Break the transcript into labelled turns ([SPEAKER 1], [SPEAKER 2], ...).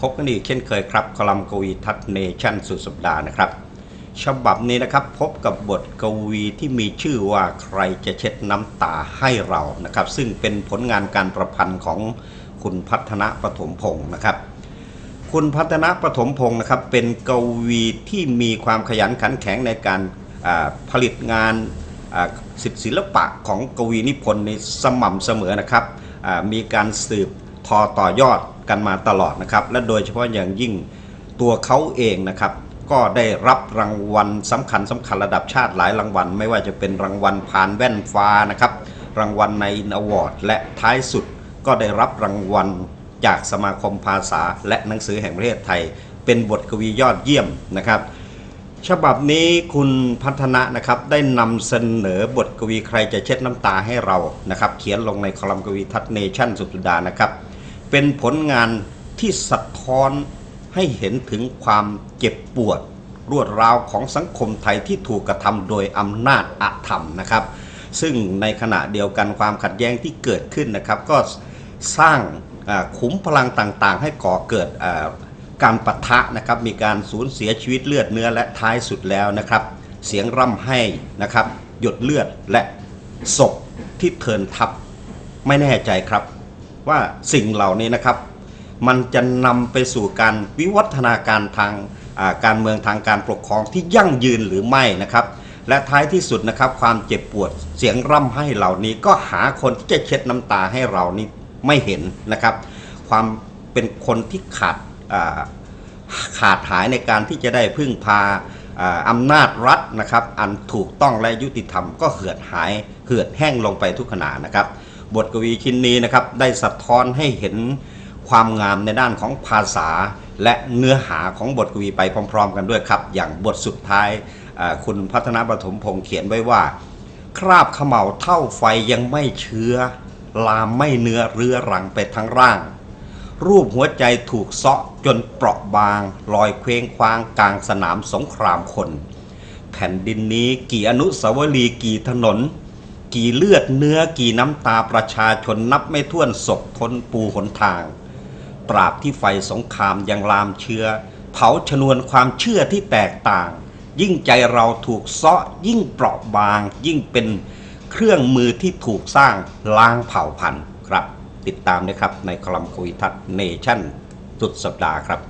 [SPEAKER 1] พบกันอีกเช่นเคยครับคอลัมน์กวีทัศเนชั่นสุดสัปดาห์นะครับ ฉบับนี้นะครับพบกับบทกวีที่มีชื่อว่าใครจะเช็ดน้ำตาให้เรานะครับ ซึ่งเป็นผลงานการประพันธ์ของคุณพัฒนะปฐมพงศ์นะครับ คุณพัฒนะปฐมพงศ์นะครับ เป็นกวีที่มีความขยันขันแข็งในการผลิตงานศิลปะของกวีนิพนธ์ในสม่ำเสมอนะครับมีการสืบทอต่อยอด กันมาตลอดนะครับ และโดยเฉพาะอย่างยิ่งตัวเขาเองนะครับ ก็ได้รับรางวัลสำคัญสำคัญระดับชาติหลายรางวัล ไม่ว่าจะเป็นรางวัลผ่านแว่นฟ้านะครับ รางวัลในอวอร์ดและท้ายสุดก็ได้รับรางวัลจากสมาคมภาษาและหนังสือแห่งประเทศไทย เป็นบทกวียอดเยี่ยมนะครับฉบับนี้คุณพัฒนะนะครับได้นำเสนอบทกวีใครจะเช็ดน้ำตาให้เรานะครับ เขียนลงในคอลัมน์กวีทัศเนชั่นสุดสัปดานะครับ เป็นผลงานที่สะท้อนให้เห็นถึงความเจ็บปวด รวดร้าวของสังคมไทยที่ถูกกระทำโดยอำนาจอาธรรมนะครับ ซึ่งในขณะเดียวกันความขัดแย้งที่เกิดขึ้นนะครับ ก็สร้างขุมพลังต่างๆ ให้ก่อเกิดการปะทะนะครับมีการสูญเสียชีวิตเลือดเนื้อและท้ายสุดแล้วนะครับ เสียงร่ำให้นะครับ หยดเลือดและศพที่เทินทับไม่แน่ใจครับ ว่าสิ่งเหล่านี้นะครับ มันจะนำไปสู่การวิวัฒนาการทางาการเมืองทางการปกครองที่ยั่งยืนหรือไม่นะครับ และท้ายที่สุดนะครับ ความเจ็บปวดเสียงร่ำไห้เหล่านี้ก็หาคนที่จะเช็ดน้ำตาให้เรานี่ไม่เห็นนะครับ ความเป็นคนที่ขาดาขาดหายในการที่จะได้พึ่งพาอ่าอำนาจรัฐนะครับ อันถูกต้องและยุติธรรมก็เหือดหายเหือดแห้งลงไปทุกขณะนะครับ บทกวีชิ้นนี้นะครับได้สะท้อนให้เห็นความงามในด้านของภาษา และเนื้อหาของบทกวีไปพร้อม ๆ กันด้วยครับ อย่างบทสุดท้ายคุณพัฒนาปฐมพงศ์เขียนไว้ว่า คราบขม่าเท่าไฟยังไม่เชื้อ ลามไม่เนื้อเรื้อรังไปทั้งร่าง รูปหัวใจถูกเซาะจนเปราะบาง ลอยเคว้งคว้างกลางสนามสงครามคน แผ่นดินนี้กี่อนุสาวรีย์กี่ถนน กี่เลือดเนื้อกี่น้ำตาประชาชนนับไม่ถ้วนศพทนปูหนทาง ตราบที่ไฟสงครามยังลามเชื้อ เผาชนวนความเชื่อที่แตกต่าง ยิ่งใจเราถูกเซาะยิ่งเปราะบาง ยิ่งเป็นเครื่องมือที่ถูกสร้างล้างเผ่าพันธุ์ครับ ติดตามนะครับในคลัมคุยทัศน์เนชั่นสุดสัปดาห์ครับ